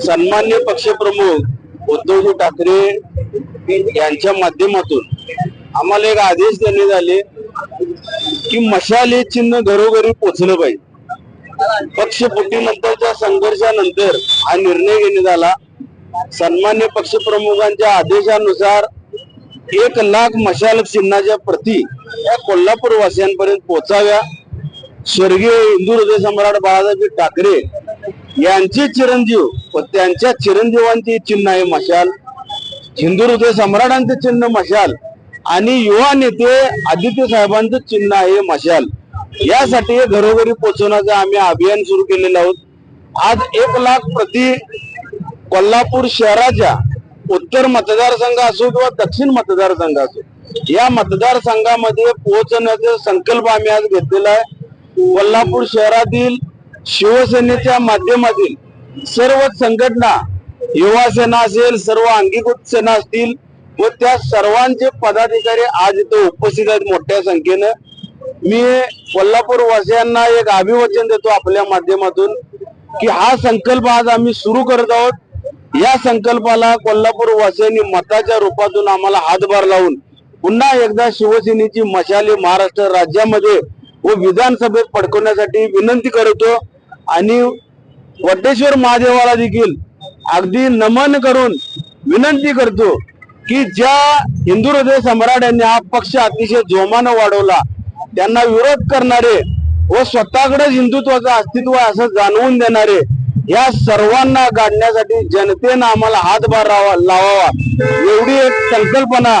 सन्मान्य पक्षप्रमुख उद्धवजी ठाकरे यांच्या माध्यमातून आम्हाला एक आदेश देण्यात आले की मशाल हे चिन्ह घरोघरी पोचलं पाहिजे. पक्षफुटीनंतरच्या संघर्षानंतर हा निर्णय घेण्यात आला. सन्मान्य पक्षप्रमुखांच्या आदेशानुसार एक लाख मशाल चिन्हाच्या प्रती या कोल्हापूर वासियांपर्यंत पोहोचाव्या स्वर्गीय हिंदू हृदय सम्राट बाळासाहेब ठाकरे यांचे चिरंजीव व त्यांच्या चिरंजीवांचे चिन्ह आहे मशाल. हिंदू हृदय सम्राटांचे चिन्ह मशाल. आणि युवा नेते आदित्य साहेबांचं चिन्ह आहे मशाल. यासाठी घरोघरी पोहोचवण्याचं आम्ही अभियान सुरू केलेलं आहोत. आज एक लाख प्रति कोल्हापूर शहराच्या उत्तर मतदारसंघ असो किंवा दक्षिण मतदारसंघ असो या मतदारसंघामध्ये पोहोचण्याचा संकल्प आम्ही आज घेतलेला आहे. कोल्हापूर शहरातील शिवसेनेच्या माध्यमातील सर्व संघटना युवा सेना असेल सर्व अंगीकृत सेना असतील व त्या सर्वांचे पदाधिकारी आज इथे उपस्थित आहेत मोठ्या संख्येनं. मी कोल्हापूर वासियांना एक अभिवचन देतो आपल्या माध्यमातून की हा संकल्प आज आम्ही सुरू करत आहोत. या संकल्पाला कोल्हापूर वासियांनी मताच्या रूपातून आम्हाला हातभार लावून पुन्हा एकदा शिवसेनेची मशाली महाराष्ट्र राज्यामध्ये व विधानसभेत पडकवण्यासाठी विनंती करतो. आणि वड्डेश्वर महादेवाला देखील अगदी नमन करून विनंती करतो की ज्या हिंदू हृदय सम्राट यांनी हा पक्ष अतिशय जोमानं वाढवला त्यांना विरोध करणारे व स्वतःकडेच हिंदुत्वाचं अस्तित्व आहे असं जाणवून देणारे या सर्वांना गाडण्यासाठी जनतेनं आम्हाला हातभार लावावा. एवढी एक संकल्पना